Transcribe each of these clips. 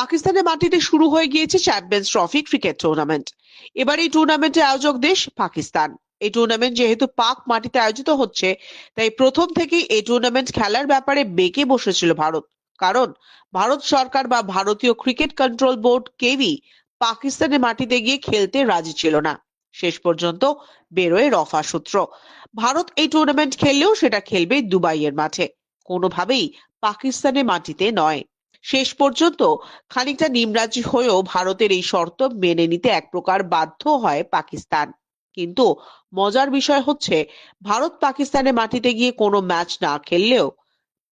পাকিস্তানের মাটিতে শুরু হয়ে গিয়েছে চ্যাম্পিয়ন্স ট্রফি ক্রিকেট টুর্নামেন্ট। এবার এই টুর্নামেন্টের আয়োজক দেশ পাকিস্তান। এই টুর্নামেন্ট যেহেতু পাক মাটিতে আয়োজিত হচ্ছে, তাই প্রথম থেকেই এই টুর্নামেন্ট খেলার ব্যাপারে বেঁকে বসেছিল ভারত। কারণ ভারত সরকার বা ভারতীয় ক্রিকেট কন্ট্রোল বোর্ড কেভি পাকিস্তানের মাটিতে গিয়ে খেলতে রাজি ছিল না। শেষ পর্যন্ত বেরোয় রফা সূত্র। ভারত এই টুর্নামেন্ট খেললেও সেটা খেলবে দুবাইয়ের মাঠে। কোনোভাবেই পাকিস্তানের মাটিতে নয়। শেষ পর্যন্ত খানিকটা নিমরাজি হয়েও ভারতের এই শর্ত মেনে নিতে এক প্রকার বাধ্য হয় পাকিস্তান। কিন্তু মজার বিষয় হচ্ছে, ভারত পাকিস্তানের মাটিতে গিয়ে কোনো ম্যাচ না খেললেও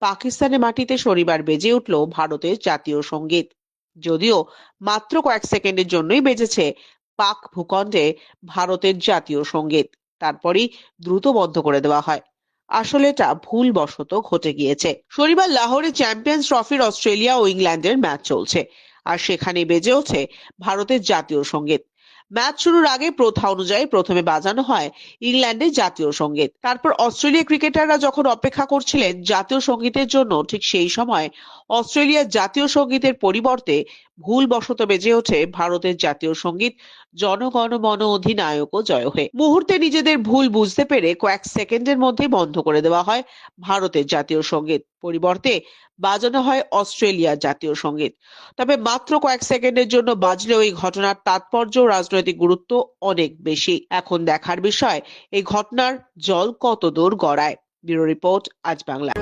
পাকিস্তানের মাটিতে শনিবার বেজে উঠল ভারতের জাতীয় সংগীত। যদিও মাত্র কয়েক সেকেন্ডের জন্যই বেজেছে পাক ভূখণ্ডে ভারতের জাতীয় সংগীত। তারপরই দ্রুত বন্ধ করে দেওয়া হয়। আসলে এটা ভুলবশত ঘটে গিয়েছে। শনিবার লাহোরে চ্যাম্পিয়ন্স ট্রফির অস্ট্রেলিয়া ও ইংল্যান্ডের ম্যাচ চলছে, আর সেখানে বেজে ওঠে ভারতের জাতীয় সংগীত। ম্যাচ শুরুর আগে প্রথা অনুযায়ী প্রথমে বাজানো হয় ইংল্যান্ডের জাতীয় সংগীত। তারপর অস্ট্রেলিয়া ক্রিকেটাররা যখন অপেক্ষা করছিলেন জাতীয় সঙ্গীতের জন্য, ঠিক সেই সময় অস্ট্রেলিয়ার জাতীয় সঙ্গীতের পরিবর্তে ভুলবশত বেজে ওঠে ভারতের জাতীয় সংগীত, জনগণ মন অধিনায়ক জয় হয়ে। মুহূর্তে নিজেদের ভুল বুঝতে পেরে কয়েক সেকেন্ডের মধ্যে বন্ধ করে দেওয়া হয় ভারতের জাতীয় সংগীত। পরিবর্তে বাজানো হয় অস্ট্রেলিয়ার জাতীয় সংগীত। তবে মাত্র কয়েক সেকেন্ডের জন্য বাজলেও এই ঘটনার তাৎপর্য, রাজনৈতিক গুরুত্ব অনেক বেশি। এখন দেখার বিষয়, এই ঘটনার জল কত দূর গড়ায়? ব্যুরো রিপোর্ট, আজ বাংলা।